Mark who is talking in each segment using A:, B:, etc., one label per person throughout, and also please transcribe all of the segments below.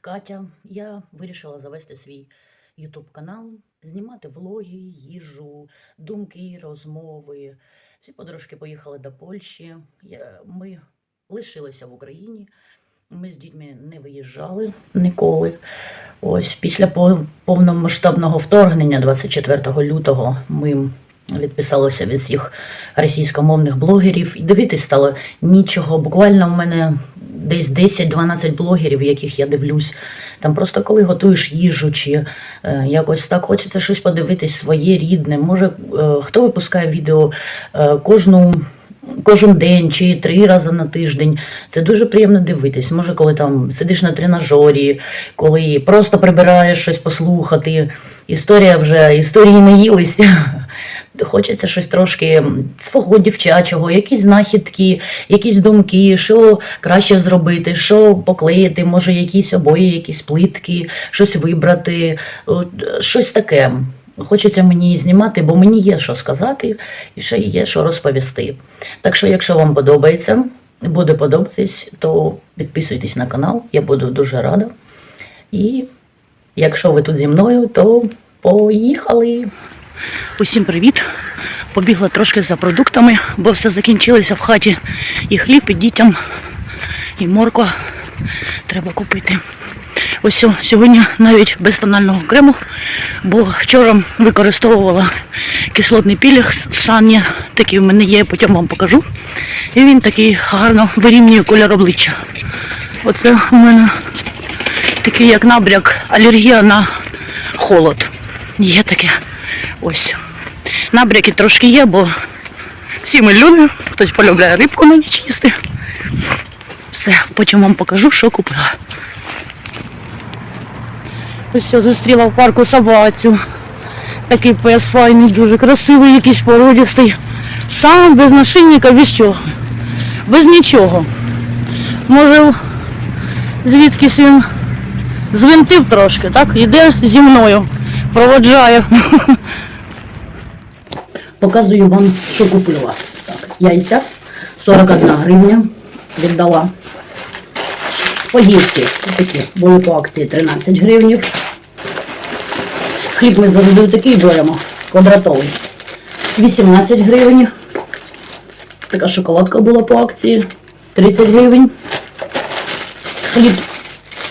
A: Катя. Я вирішила завести свій YouTube канал, знімати влоги, їжу, думки, розмови. Всі подружки поїхали до Польщі. Я, ми лишилися в Україні. Ми з дітьми не виїжджали ніколи. Ось після по- повномасштабного вторгнення 24 лютого ми відписалися від всіх російськомовних блогерів. І дивитись стало нічого. Буквально в мене десь 10-12 блогерів, яких я дивлюсь. Там просто коли готуєш їжу, чи е, якось так хочеться щось подивитись своє рідне. Може, е, хто випускає відео е, кожну. Кожен день чи три рази на тиждень. Це дуже приємно дивитись. Може, коли там сидиш на тренажері, коли просто прибираєш щось послухати. Історія вже історії не їлися. Хочеться щось трошки свого дівчачого, якісь знахідки, якісь думки, що краще зробити, що поклеїти, може, якісь обої, якісь плитки, щось вибрати, щось таке. Хочеться мені знімати, бо мені є що сказати і ще є що розповісти. Так що, якщо вам подобається, буде подобатись, то підписуйтесь на канал, я буду дуже рада. І якщо ви тут зі мною, то поїхали. Усім привіт! Побігла трошки за продуктами, бо все закінчилося в хаті. І хліб, і дітям, і морква треба купити. Ось сьогодні навіть без тонального крему, бо вчора використовувала кислотний пілінг Саня, такий в мене є, потім вам покажу. І він такий гарно вирівнює колір обличчя. Оце у мене такий як набряк, алергія на холод. Є таке. Ось. Набряки трошки є, бо всі ми люди, хтось полюбляє рибку на ніч їсти. Все, потім вам покажу, що купила. Ось я зустріла в парку собацю. Такий пес файний, дуже красивий, якийсь породістий. Сам без нашийника, без чого. Без нічого. Може, звідкись він звинтив трошки, так? Іде зі мною, проводжає. Показую вам, що купила. Так, яйця 41 гривня віддала. Спагетті такі були по акції 13 гривень. Хліб ми завжди такий беремо, квадратовий. 18 гривень. Така шоколадка була по акції 30 гривень. Хліб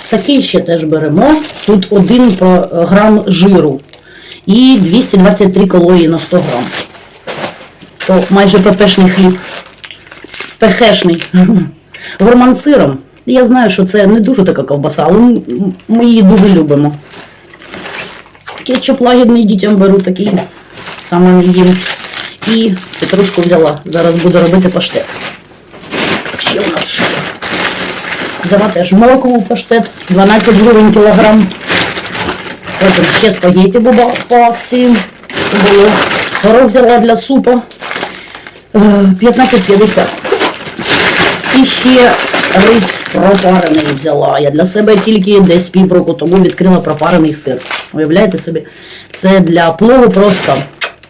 A: такий ще теж беремо. Тут 1 грам жиру і 223 калорії на 100 грам. То майже пепешний хліб. Пехешний. Гурман сиром. Я знаю, що це не дуже така ковбаса, але ми її дуже любимо. Кетчуп лагідний дітям беру такий, саме не їм. І петрушку взяла. Зараз буду робити паштет. Так, ще у нас що? Взяла теж молоковий паштет, 12 гривень кілограм. Потім ще спагетті по акції. Було. Горох взяла для супа. Е, 15,50. І ще рис пропарений взяла. Я для себе тільки десь півроку тому відкрила пропарений сир. Уявляєте собі? Це для плову просто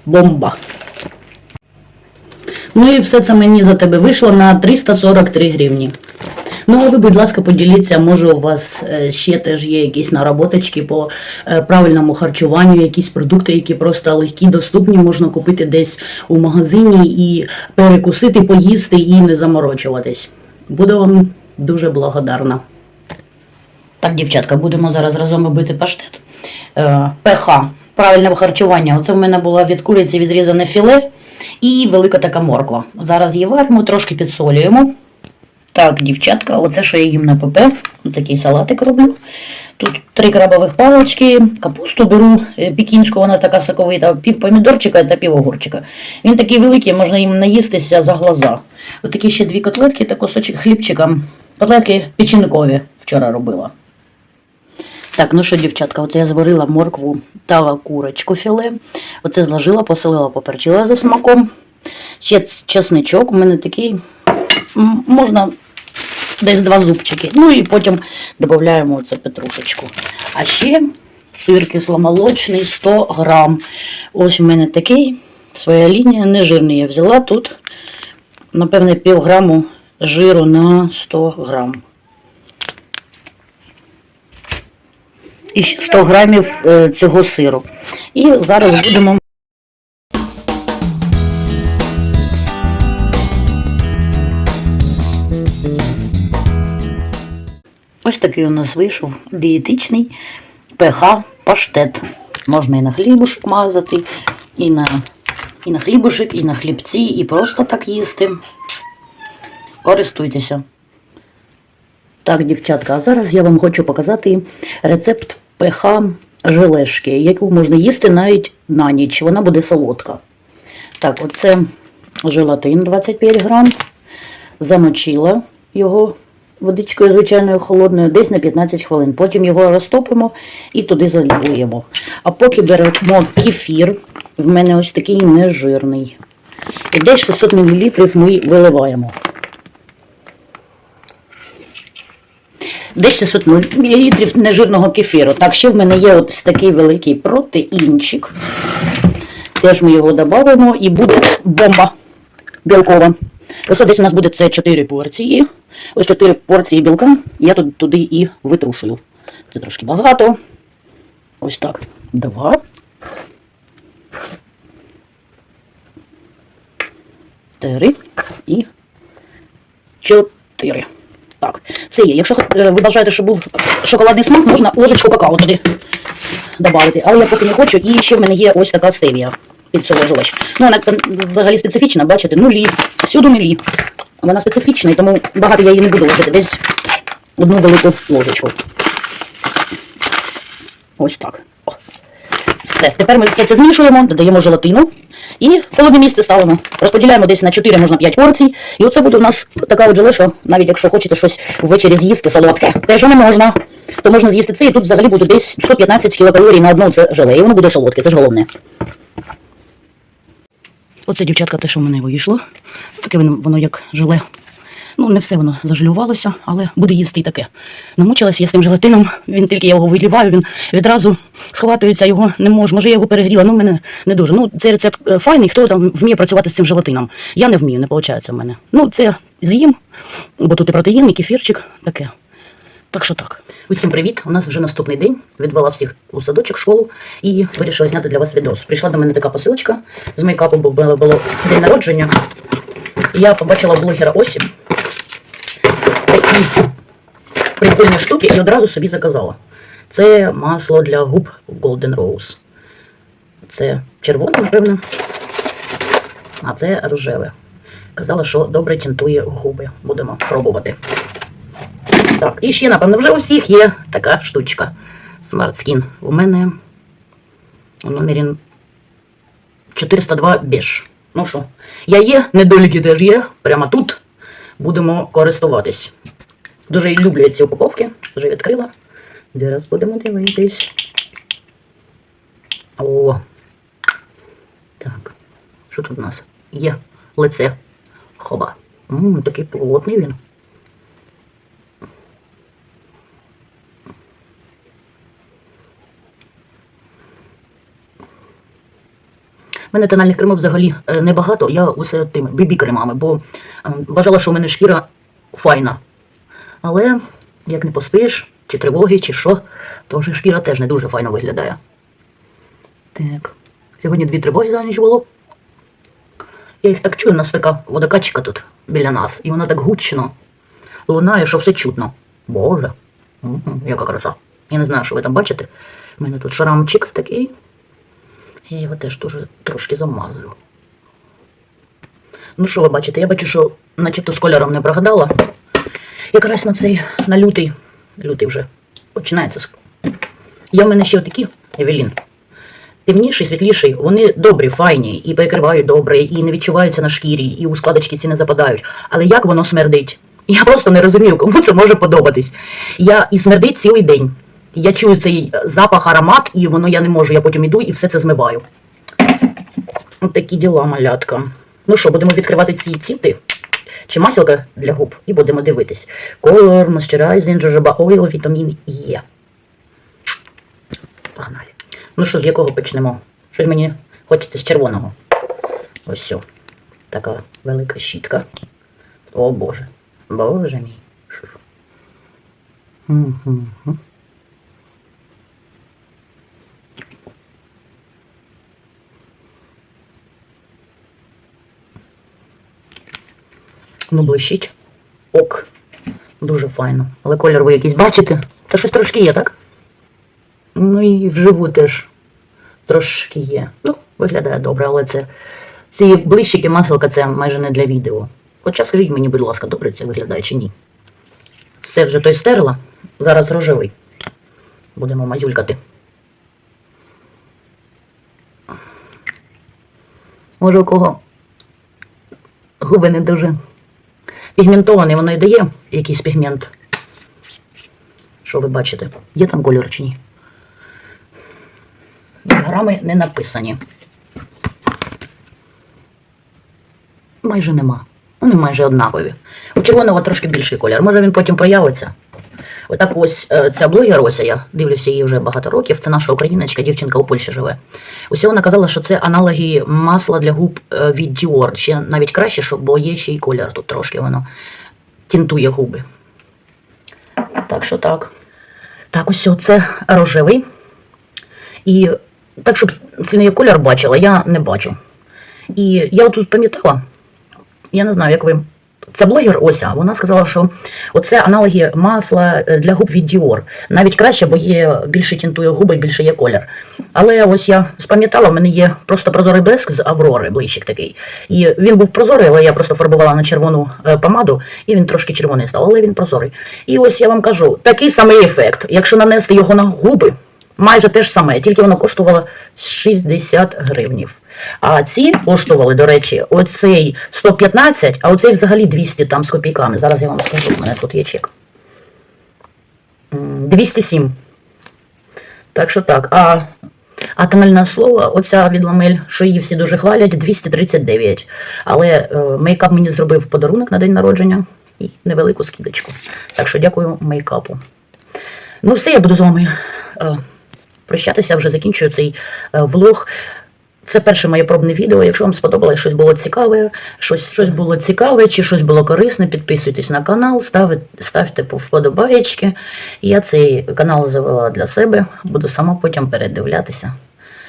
A: бомба. Ну і все це мені за тебе вийшло на 343 гривні. Ну, а ви, будь ласка, поділіться, може у вас е, ще теж є якісь наработочки по е, правильному харчуванню, якісь продукти, які просто легкі, доступні, можна купити десь у магазині і перекусити, поїсти і не заморочуватись. Буду вам дуже благодарна. Так, дівчатка, будемо зараз разом робити паштет. Е, ПХ, правильне харчування. Оце в мене було від куриці відрізане філе і велика така морква. Зараз її варимо, трошки підсолюємо. Так, дівчатка, оце що я їм на ПП. Такий салатик роблю. Тут три крабових палочки, капусту беру е, пікінську, вона така соковита, пів помідорчика та пів огурчика. Він такий великий, можна їм наїстися за глаза. Отакі ще дві котлетки та кусочок хлібчика. Котлетки печінкові вчора робила. Так, ну що, дівчатка, оце я зварила моркву та курочку філе. Оце зложила, посолила, поперчила за смаком. Ще чесничок, у мене такий, можна десь два зубчики. Ну і потім додаємо оце петрушечку. А ще сир кисломолочний 100 грам. Ось у мене такий, своя лінія, нежирний я взяла тут, напевне, пів граму жиру на 100 грам. і 100 грамів е, цього сиру. І зараз будемо. Ось такий у нас вийшов дієтичний ПХ паштет. Можна і на хлібушек мазати, і на, і на хлібушек, і на хлібці, і просто так їсти. Користуйтеся. Так, дівчатка, а зараз я вам хочу показати рецепт ПХ желешки, яку можна їсти навіть на ніч. Вона буде солодка. Так, оце желатин 25 грам. Замочила його водичкою звичайною холодною, десь на 15 хвилин. Потім його розтопимо і туди заліємо. А поки беремо кефір, в мене ось такий нежирний. І десь 600 мл ми виливаємо. Десь 600 мл нежирного кефіру. Так, ще в мене є ось такий великий протеїнчик. Теж ми його додамо і буде бомба білкова. Просто десь у нас буде це 4 порції. Ось 4 порції білка. Я тут туди і витрушую. Це трошки багато. Ось так. Два. Три і чотири. Так, це є. Якщо е, ви бажаєте, щоб був шоколадний смак, можна ложечку какао туди додати. Але я поки не хочу. І ще в мене є ось така стевія підсолоджувач. Ну, вона взагалі специфічна, бачите, нулі, всюди нулі. Вона специфічна, і тому багато я її не буду ложити. Десь одну велику ложечку. Ось так. Все. Тепер ми все це змішуємо, додаємо желатину і в холодне місце ставимо. Розподіляємо десь на 4, можна 5 порцій. І оце буде у нас така от желешка, навіть якщо хочете щось ввечері з'їсти солодке. Те, що не можна, то можна з'їсти це, і тут взагалі буде десь 115 кілокалорій на одну це желе. І воно буде солодке, це ж головне. Оце, дівчатка, те, що в мене вийшло. Таке воно, як желе. Ну, не все воно зажелювалося, але буде їсти і таке. Намучилася я з тим желатином, він тільки я його виліваю, він відразу схватується, його не можу. Може, я його перегріла, ну мене не дуже. Ну, цей рецепт е, файний, хто там вміє працювати з цим желатином. Я не вмію, не виходить в мене. Ну, це з'їм, бо тут і протеїн, і кефірчик, таке. Так що так. Усім привіт! У нас вже наступний день. Відвела всіх у садочок, школу і вирішила зняти для вас відос. Прийшла до мене така посилочка з мейкапу, бо було, день народження. І я побачила блогера Осі такі прикольні штуки і одразу собі заказала. Це масло для губ Golden Rose. Це червоне, напевно. А це рожеве. Казала, що добре тінтує губи. Будемо пробувати. Так, і ще, напевно, вже у всіх є така штучка. Skin. У мене у номері 402 беж. Ну що, я є, недоліки теж є. Прямо тут будемо користуватись. Дуже люблю ці упаковки. Вже відкрила. Зараз будемо дивитись. О! Так. Що тут у нас? Є лице. Хоба. Ммм, такий плотний він. Мене тональних кремів взагалі е, небагато, я усе тими бібі-кремами, бо е, вважала, що в мене шкіра файна. Але як не поспиш, чи тривоги, чи що, то вже шкіра теж не дуже файно виглядає. Так, сьогодні дві тривоги за ніч було. Я їх так чую, у нас така водокачка тут біля нас, і вона так гучно лунає, що все чутно. Боже, яка краса. Я не знаю, що ви там бачите. У мене тут шрамчик такий. Я його теж дуже трошки замазую. Ну що ви бачите? Я бачу, що начебто з кольором не прогадала. Якраз на цей, на лютий, лютий вже починається. Є в мене ще отакі Евелін. Темніший, світліший, вони добрі, файні, і перекривають добре, і не відчуваються на шкірі, і у складочки ці не западають. Але як воно смердить? Я просто не розумію, кому це може подобатись. Я і смердить цілий день. Я чую цей запах, аромат, і воно я не можу. Я потім іду і все це змиваю. Ось такі діла, малятка. Ну що, будемо відкривати ці тіти? Чи масілка для губ, і будемо дивитись. Color, moisturizing, jojoba oil, вітамін Е. Погнали. Ну що, з якого почнемо? Щось мені хочеться з червоного. Ось все. Така велика щітка. О Боже. Боже мій. Угу. Ну, блищить. Ок. Дуже файно. Але колір ви якийсь бачите? Та щось трошки є, так? Ну і вживу теж трошки є. Ну, виглядає добре, але це. Ці блищики маселка це майже не для відео. Хоча скажіть мені, будь ласка, добре це виглядає чи ні? Все вже той стерла. Зараз рожевий. Будемо мазюлькати. Може, у кого губи не дуже пігментовані, воно і дає якийсь пігмент. Що ви бачите? Є там кольор чи ні? Грами не написані. Майже нема. Вони майже однакові. У червоного трошки більший колір. Може він потім проявиться. Отак ось е, ця блогер, ось я дивлюся її вже багато років. Це наша україночка, дівчинка у Польщі живе. Усього вона казала, що це аналоги масла для губ е, від Dior. Ще навіть краще, щоб, бо є ще й колір тут трошки воно тінтує губи. Так що так. Так, ось це рожевий. І так, щоб сильно я колір бачила, я не бачу. І я тут пам'ятала, я не знаю, як ви. Це блогер Ося, вона сказала, що оце аналоги масла е, для губ від Dior. Навіть краще, бо є більше тінтує губи, більше є колір. Але ось я спам'ятала, в мене є просто прозорий блеск з Аврори, блищик такий. І він був прозорий, але я просто фарбувала на червону е, помаду, і він трошки червоний став, але він прозорий. І ось я вам кажу, такий самий ефект, якщо нанести його на губи, майже те ж саме, тільки воно коштувало 60 гривнів. А ці коштували, до речі, оцей 115, а оцей взагалі 200 там з копійками. Зараз я вам скажу, у мене тут є чек. 207. Так що так. А, а слово, оця від ламель, що її всі дуже хвалять, 239. Але е, мейкап мені зробив подарунок на день народження і невелику скидочку. Так що дякую мейкапу. Ну, все, я буду з вами е, прощатися, вже закінчую цей е, влог. Це перше моє пробне відео. Якщо вам сподобалось, щось було цікаве, щось, щось було цікаве чи щось було корисне, підписуйтесь на канал, ставте, ставте вподобаєчки. Я цей канал завела для себе, буду сама потім передивлятися,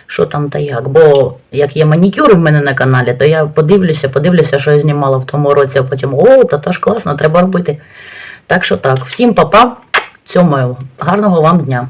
A: що там та як. Бо як є манікюр в мене на каналі, то я подивлюся, подивлюся, що я знімала в тому році, а потім о, та ж класно, треба робити. Так що так, всім па-па, цьому гарного вам дня.